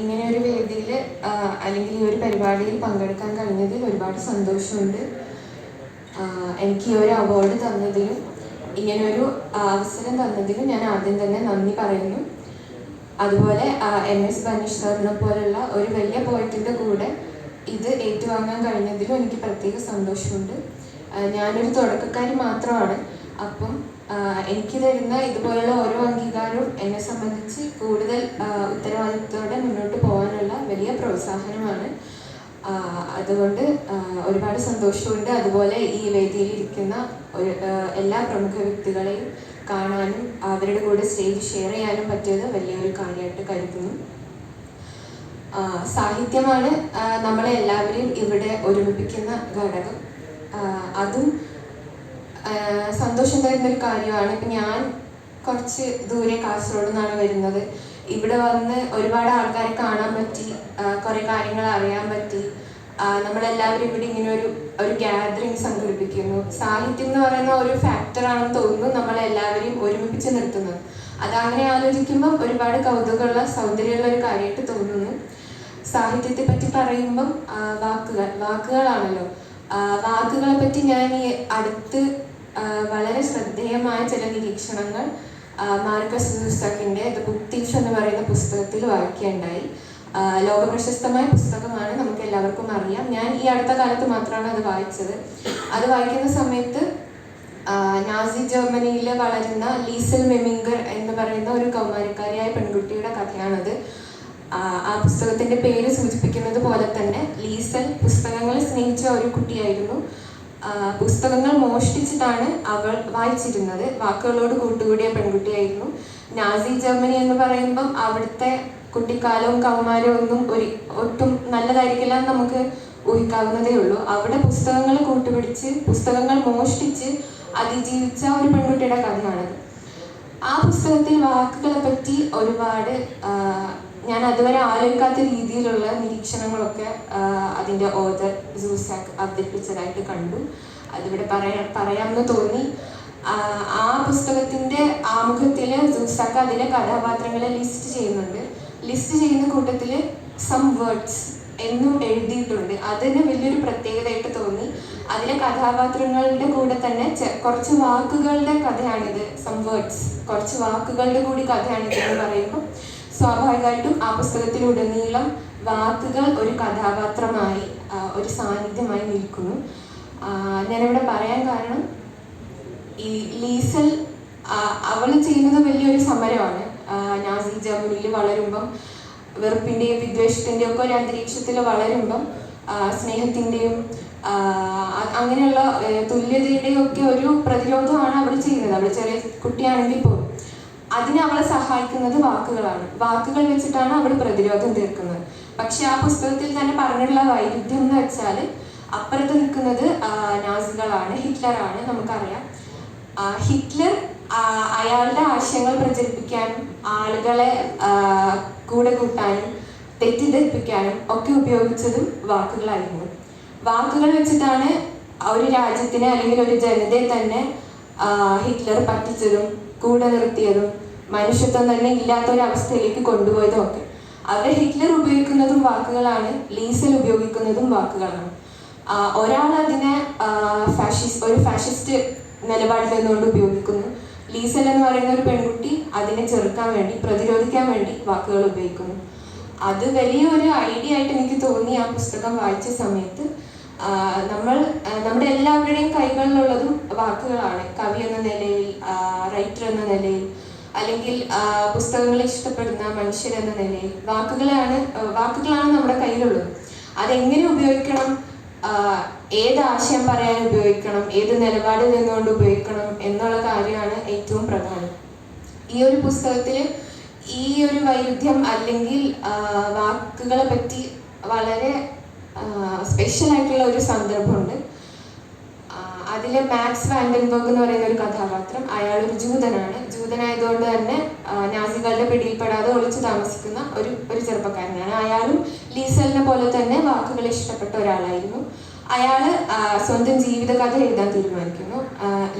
ഇങ്ങനെ ഒരു വേദിയിൽ അല്ലെങ്കിൽ ഈ ഒരു പരിപാടിയിൽ പങ്കെടുക്കാൻ കഴിഞ്ഞതിൽ ഒരുപാട് സന്തോഷമുണ്ട്. എനിക്ക് ഈ ഒരു അവാർഡ് തന്നതിലും ഇങ്ങനെ ഒരു അവസരം തന്നതിലും ഞാൻ ആദ്യം തന്നെ നന്ദി പറയുന്നു. അതുപോലെ എം എസ് ബനീഷ് സാറിനെ പോലുള്ള ഒരു വലിയ പോയിട്ടിന്റെ കൂടെ ഇത് ഏറ്റുവാങ്ങാൻ കഴിഞ്ഞതിലും എനിക്ക് പ്രത്യേക സന്തോഷമുണ്ട്. ഞാനൊരു തുടക്കക്കാരി മാത്രമാണ്. അപ്പം എനിക്ക് തരുന്ന ഇതുപോലുള്ള ഓരോ അംഗീകാരവും എന്നെ സംബന്ധിച്ച് കൂടുതൽ ഉത്തരവാദിത്വത്തോടെ മുന്നോട്ട് പോകാനുള്ള വലിയ പ്രോത്സാഹനമാണ്. അതുകൊണ്ട് ഒരുപാട് സന്തോഷമുണ്ട്. അതുപോലെ ഈ വേദിയിൽ ഇരിക്കുന്ന ഒരു എല്ലാ പ്രമുഖ വ്യക്തികളെയും കാണാനും അവരുടെ കൂടെ സ്റ്റേജ് ഷെയർ ചെയ്യാനും പറ്റിയത് വലിയൊരു കാര്യമായിട്ട് കരുതുന്നു. സാഹിത്യമാണ് നമ്മളെ എല്ലാവരെയും ഇവിടെ ഒരുമിപ്പിക്കുന്ന ഘടകം. അതും സന്തോഷം തരുന്ന ഒരു കാര്യമാണ്. ഇപ്പം ഞാൻ കുറച്ച് ദൂരെ കാസർഗോഡ് നിന്നാണ് വരുന്നത്. ഇവിടെ വന്ന് ഒരുപാട് ആൾക്കാരെ കാണാൻ പറ്റി കുറെ കാര്യങ്ങൾ അറിയാൻ പറ്റി. നമ്മളെല്ലാവരും ഇവിടെ ഇങ്ങനെ ഒരു ഒരു ഗ്യാതറിങ് സംഘടിപ്പിക്കുന്നു. സാഹിത്യം എന്ന് പറയുന്ന ഒരു ഫാക്ടറാണെന്ന് തോന്നുന്നു നമ്മളെല്ലാവരെയും ഒരുമിപ്പിച്ച് നിർത്തുന്നത്. അതങ്ങനെ ആലോചിക്കുമ്പം ഒരുപാട് കൗതുകമുള്ള സൗന്ദര്യമുള്ള ഒരു കാര്യമായിട്ട് തോന്നുന്നു. സാഹിത്യത്തെ പറ്റി പറയുമ്പം വാക്കുകൾ വാക്കുകളാണല്ലോ. വാക്കുകളെ പറ്റി ഞാൻ ഈ അടുത്ത് വളരെ ശ്രദ്ധേയമായ ചില നിരീക്ഷണങ്ങൾ മാർക്കസ് സൂസക്കിന്റെ ദ ബുക്ക് തീഫ് എന്ന് പറയുന്ന പുസ്തകത്തിൽ വായിക്കുകയുണ്ടായി. ലോകപ്രശസ്തമായ പുസ്തകമാണ്. നമുക്ക് എല്ലാവർക്കും അറിയാം. ഞാൻ ഈ അടുത്ത കാലത്ത് മാത്രമാണ് അത് വായിച്ചത്. അത് വായിക്കുന്ന സമയത്ത് നാസി ജർമ്മനിയിൽ വളരുന്ന ലീസൽ മെമിങ്കർ എന്ന് പറയുന്ന ഒരു കൗമാരക്കാരിയായ പെൺകുട്ടിയുടെ കഥയാണത്. ആ, പുസ്തകത്തിന്റെ പേര് സൂചിപ്പിക്കുന്നത് പോലെ തന്നെ ലീസൽ പുസ്തകങ്ങളെ സ്നേഹിച്ച ഒരു കുട്ടിയായിരുന്നു. പുസ്തകങ്ങൾ മോഷ്ടിച്ചിട്ടാണ് അവൾ വായിച്ചിരുന്നത്. വാക്കുകളോട് കൂട്ടുകൂടിയ പെൺകുട്ടിയായിരുന്നു. നാസി ജർമ്മനി എന്ന് പറയുമ്പം അവിടുത്തെ കുട്ടിക്കാലവും കൗമാരവും ഒന്നും ഒരു ഒട്ടും നല്ലതായിരിക്കില്ല എന്ന് നമുക്ക് ഊഹിക്കാവുന്നതേ ഉള്ളൂ. അവിടെ പുസ്തകങ്ങൾ കൂട്ടുപിടിച്ച് പുസ്തകങ്ങൾ മോഷ്ടിച്ച് അതിജീവിച്ച ഒരു പെൺകുട്ടിയുടെ കഥയാണത് ആ പുസ്തകത്തിൽ വാക്കുകളെ പറ്റി ഒരുപാട് ഞാൻ അതുവരെ ആലോചിക്കാത്ത രീതിയിലുള്ള നിരീക്ഷണങ്ങളൊക്കെ അതിന്റെ ഓതർ സൂസാക്ക് അവതരിപ്പിച്ചതായിട്ട് കണ്ടു. അതിവിടെ പറയാ പറയാമെന്ന് തോന്നി. ആ, പുസ്തകത്തിന്റെ ആമുഖത്തിൽ സൂസാക്ക് അതിലെ കഥാപാത്രങ്ങളെ ലിസ്റ്റ് ചെയ്യുന്നുണ്ട്. ലിസ്റ്റ് ചെയ്യുന്ന കൂട്ടത്തിൽ സം വേർഡ്സ് എന്നും എഴുതിയിട്ടുണ്ട്. അതിന് വലിയൊരു പ്രത്യേകതയായിട്ട് തോന്നി. അതിലെ കഥാപാത്രങ്ങളുടെ കൂടെ തന്നെ കുറച്ച് വാക്കുകളുടെ കഥയാണിത്. സം വേർഡ്സ് കുറച്ച് വാക്കുകളുടെ കൂടി കഥയാണിത് എന്ന് പറയുമ്പോൾ സ്വാഭാവികമായിട്ടും ആ പുസ്തകത്തിലുടനീളം വാക്കുകൾ ഒരു കഥാപാത്രമായി ഒരു സാന്നിധ്യമായി നിൽക്കുന്നു. ഞാനിവിടെ പറയാൻ കാരണം ഈ ലീസൽ അവൾ ചെയ്യുന്നത് വലിയൊരു സമരമാണ്. നാസി ജർമ്മനിയിൽ വളരുമ്പം വെറുപ്പിന്റെയും വിദ്വേഷത്തിന്റെയും ഒക്കെ ഒരു അന്തരീക്ഷത്തിൽ വളരുമ്പം സ്നേഹത്തിന്റെയും അങ്ങനെയുള്ള തുല്യതയുടെയും ഒക്കെ ഒരു പ്രതിരോധമാണ് അവൾ ചെയ്യുന്നത്. അവൾ ചെറിയ കുട്ടിയാണെങ്കിൽ പോലും. അതിനെ അവളെ സഹായിക്കുന്നത് വാക്കുകളാണ്. വാക്കുകൾ വെച്ചിട്ടാണ് അവൾ പ്രതിരോധം തീർക്കുന്നത്. പക്ഷെ ആ പുസ്തകത്തിൽ തന്നെ പറഞ്ഞിട്ടുള്ള വൈരുദ്ധ്യം എന്ന് വെച്ചാൽ അപ്പുറത്ത് നിൽക്കുന്നത് നാസികളാണ് ഹിറ്റ്ലറാണ് നമുക്കറിയാം. ഹിറ്റ്ലർ അയാളുടെ ആശയങ്ങൾ പ്രചരിപ്പിക്കാനും ആളുകളെ കൂടെ കൂട്ടാനും തെറ്റിദ്ധരിപ്പിക്കാനും ഒക്കെ ഉപയോഗിച്ചതും വാക്കുകളായിരുന്നു. വാക്കുകൾ വെച്ചിട്ടാണ് ഒരു രാജ്യത്തിനെ അല്ലെങ്കിൽ ഒരു ജനതയെ തന്നെ ഹിറ്റ്ലർ പറ്റിച്ചതും കൂടെ നിർത്തിയതും മനുഷ്യത്വം തന്നെ ഇല്ലാത്ത ഒരു അവസ്ഥയിലേക്ക് കൊണ്ടുപോയതും ഒക്കെ അവിടെ ഹിറ്റ്ലർ ഉപയോഗിക്കുന്നതും വാക്കുകളാണ് ലീസൽ ഉപയോഗിക്കുന്നതും വാക്കുകളാണ്. ഒരാൾ അതിനെ ഫാഷിസ്റ്റ് ഒരു ഫാഷിസ്റ്റ് നിലപാടിൽ നിന്നുകൊണ്ട് ഉപയോഗിക്കുന്നു. ലീസൽ എന്ന് പറയുന്ന ഒരു പെൺകുട്ടി അതിനെ ചെറുക്കാൻ വേണ്ടി പ്രതിരോധിക്കാൻ വേണ്ടി വാക്കുകൾ ഉപയോഗിക്കുന്നു. അത് വലിയൊരു ഐഡിയ ആയിട്ട് എനിക്ക് തോന്നി ആ പുസ്തകം വായിച്ച സമയത്ത്. നമ്മൾ നമ്മുടെ എല്ലാവരുടെയും കൈകളിലുള്ളതും വാക്കുകളാണ്. കവി എന്ന നിലയിൽ റൈറ്റർ എന്ന നിലയിൽ അല്ലെങ്കിൽ പുസ്തകങ്ങളെ ഇഷ്ടപ്പെടുന്ന മനുഷ്യർ എന്ന നിലയിൽ വാക്കുകളാണ് വാക്കുകളാണ് നമ്മുടെ കയ്യിലുള്ളത്. അതെങ്ങനെ ഉപയോഗിക്കണം? ഏത് ആശയം പറയാൻ ഉപയോഗിക്കണം? ഏത് നിലപാടിൽ നിന്നുകൊണ്ട് ഉപയോഗിക്കണം? എന്നുള്ള കാര്യമാണ് ഏറ്റവും പ്രധാനം. ഈ ഒരു പുസ്തകത്തിൽ ഈ ഒരു വൈരുദ്ധ്യം അല്ലെങ്കിൽ വാക്കുകളെ പറ്റി വളരെ സ്പെഷ്യൽ ആയിട്ടുള്ള ഒരു സന്ദർഭമുണ്ട്. അതിൽ മാക്സ് വാൻഡൻബർഗ് എന്ന് പറയുന്ന ഒരു കഥാപാത്രം. അയാൾ ഒരു ജൂതനാണ്. ജൂതനായതുകൊണ്ട് തന്നെ നാസികളുടെ പിടിയിൽപ്പെടാതെ ഒളിച്ചു താമസിക്കുന്ന ഒരു ഒരു ചെറുപ്പക്കാരനാണ്. അയാളും ലീസലിനെ പോലെ തന്നെ വാക്കുകൾ ഇഷ്ടപ്പെട്ട ഒരാളായിരുന്നു. അയാൾ സ്വന്തം ജീവിതകഥ എഴുതാൻ തീരുമാനിക്കുന്നു.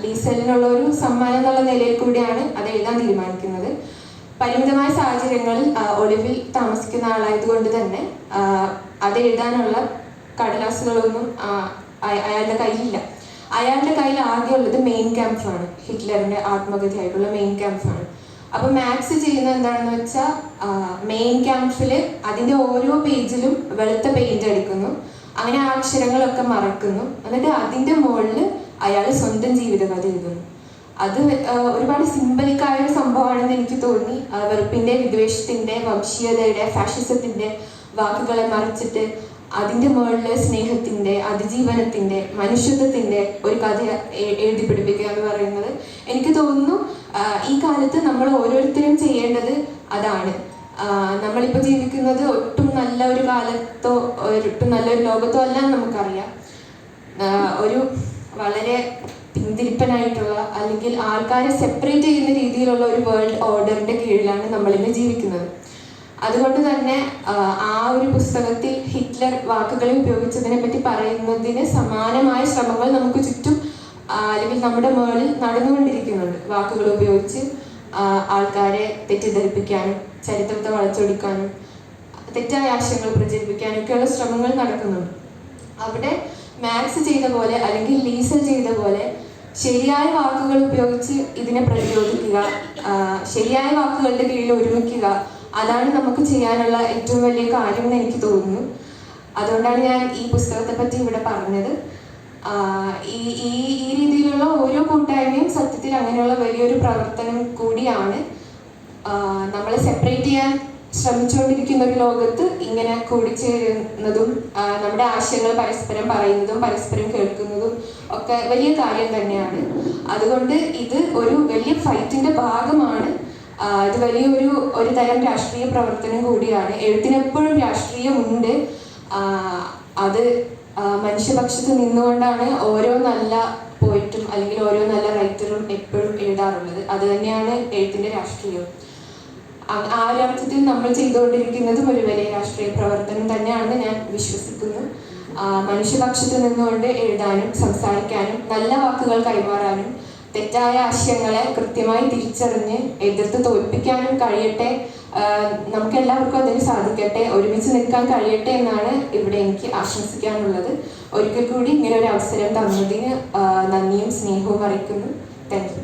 ലീസലിനുള്ള ഒരു സമ്മാനം എന്നുള്ള നിലയിൽ കൂടിയാണ് അത് എഴുതാൻ തീരുമാനിക്കുന്നത്. പരിമിതമായ സാഹചര്യങ്ങളിൽ ഒളിവിൽ താമസിക്കുന്ന ആളായതുകൊണ്ട് തന്നെ അത് എഴുതാനുള്ള കടലാസുകളൊന്നും അയാളുടെ കയ്യിലില്ല. അയാളുടെ കയ്യിൽ ആദ്യമുള്ളത് മെയിൻ ആണ്. ഹിറ്റ്ലറിന്റെ ആത്മകഥയായിട്ടുള്ള മെയിൻ ആണ്. അപ്പൊ മാത്സ് ചെയ്യുന്നത് എന്താണെന്ന് വെച്ചാൽ മെയിൻ ക്യാമ്പിൽ അതിന്റെ ഓരോ പേജിലും വെളുത്ത പെയിന്റ് അടിക്കുന്നു അങ്ങനെ ആ അക്ഷരങ്ങളൊക്കെ മറക്കുന്നു. എന്നിട്ട് അതിന്റെ മുകളിൽ അയാൾ സ്വന്തം ജീവിതകഥ എഴുതുന്നു. അത് ഒരുപാട് സിമ്പലിക്കായ ഒരു സംഭവമാണെന്ന് എനിക്ക് തോന്നി. വെറുപ്പിന്റെ വിദ്വേഷത്തിന്റെ വംശീയതയുടെ ഫാഷിസത്തിന്റെ വാക്കുകളെ മറിച്ചിട്ട് അതിന്റെ മുകളിൽ സ്നേഹത്തിന്റെ അതിജീവനത്തിന്റെ മനുഷ്യത്വത്തിന്റെ ഒരു കഥ എഴുതി പിടിപ്പിക്കുക എന്ന് പറയുന്നത് എനിക്ക് തോന്നുന്നു ഈ കാലത്ത് നമ്മൾ ഓരോരുത്തരും ചെയ്യേണ്ടത് അതാണ്. നമ്മളിപ്പോൾ ജീവിക്കുന്നത് ഒട്ടും നല്ല ഒരു കാലത്തോ ഒട്ടും നല്ലൊരു ലോകത്തോ അല്ല നമുക്കറിയാം. ഒരു വളരെ പിന്തിരിപ്പനായിട്ടുള്ള അല്ലെങ്കിൽ ആൾക്കാരെ സെപ്പറേറ്റ് ചെയ്യുന്ന രീതിയിലുള്ള ഒരു വേൾഡ് ഓർഡറിന്റെ കീഴിലാണ് നമ്മളിന്ന് ജീവിക്കുന്നത്. അതുകൊണ്ട് തന്നെ ആ, ഒരു പുസ്തകത്തിൽ ഹിറ്റ്ലർ വാക്കുകളെ ഉപയോഗിച്ചതിനെ പറ്റി പറയുന്നതിന് സമാനമായ ശ്രമങ്ങൾ നമുക്ക് ചുറ്റും അല്ലെങ്കിൽ നമ്മുടെ മുകളിൽ നടന്നുകൊണ്ടിരിക്കുന്നുണ്ട്. വാക്കുകൾ ഉപയോഗിച്ച് ആൾക്കാരെ തെറ്റിദ്ധരിപ്പിക്കാനും ചരിത്രത്തെ വളച്ചൊടിക്കാനും തെറ്റായ ആശയങ്ങൾ പ്രചരിപ്പിക്കാനൊക്കെയുള്ള ശ്രമങ്ങൾ നടക്കുന്നുണ്ട്. അവിടെ മാക്സ് ചെയ്ത പോലെ അല്ലെങ്കിൽ ലീസൽ ചെയ്ത പോലെ ശരിയായ വാക്കുകൾ ഉപയോഗിച്ച് ഇതിനെ പ്രതിരോധിക്കുക ശരിയായ വാക്കുകളുടെ കീഴിൽ ഒരുമിക്കുക അതാണ് നമുക്ക് ചെയ്യാനുള്ള ഏറ്റവും വലിയ കാര്യം എന്ന് എനിക്ക് തോന്നുന്നു. അതുകൊണ്ടാണ് ഞാൻ ഈ പുസ്തകത്തെ പറ്റി ഇവിടെ പറഞ്ഞത്. ഈ ഈ ഈ രീതിയിലുള്ള ഓരോ കൂട്ടായ്മയും സത്യത്തിൽ അങ്ങനെയുള്ള വലിയൊരു പ്രവർത്തനം കൂടിയാണ്. നമ്മളെ സെപ്പറേറ്റ് ചെയ്യാൻ ശ്രമിച്ചുകൊണ്ടിരിക്കുന്ന ഒരു ലോകത്ത് ഇങ്ങനെ കൂടിച്ചേരുന്നതും നമ്മുടെ ആശയങ്ങൾ പരസ്പരം പറയുന്നതും പരസ്പരം കേൾക്കുന്നതും ഒക്കെ വലിയ കാര്യം തന്നെയാണ്. അതുകൊണ്ട് ഇത് ഒരു വലിയ ഫൈറ്റിന്റെ ഭാഗമാണ്. ഇത് വലിയൊരു ഒരു തരം രാഷ്ട്രീയ പ്രവർത്തനം കൂടിയാണ്. എഴുത്തിനെപ്പോഴും രാഷ്ട്രീയമുണ്ട്. അത് മനുഷ്യപക്ഷത്ത് നിന്നുകൊണ്ടാണ് ഓരോ നല്ല പോയിട്ടും അല്ലെങ്കിൽ ഓരോ നല്ല റൈറ്ററും എപ്പോഴും എഴുതാറുള്ളത്. അത് തന്നെയാണ് എഴുത്തിന്റെ രാഷ്ട്രീയം. ആ- ഒരു അർത്ഥത്തിൽ നമ്മൾ ചെയ്തുകൊണ്ടിരിക്കുന്നതും ഒരു വലിയ രാഷ്ട്രീയ പ്രവർത്തനം തന്നെയാണെന്ന് ഞാൻ വിശ്വസിക്കുന്നു. മനുഷ്യപക്ഷത്ത് നിന്നുകൊണ്ട് എഴുതാനും സംസാരിക്കാനും നല്ല വാക്കുകൾ കൈമാറാനും തെറ്റായ ആശയങ്ങളെ കൃത്യമായി തിരിച്ചറിഞ്ഞ് എതിർത്ത് തോൽപ്പിക്കാനും കഴിയട്ടെ. നമുക്ക് എല്ലാവർക്കും അതിന് സാധിക്കട്ടെ. ഒരുമിച്ച് നിൽക്കാൻ കഴിയട്ടെ എന്നാണ് ഇവിടെ എനിക്ക് ആശംസിക്കാനുള്ളത്. ഒരിക്കൽ കൂടി ഇങ്ങനെ ഒരു അവസരം തന്നതിന് നന്ദിയും സ്നേഹവും അറിയിക്കുന്നു. Thank you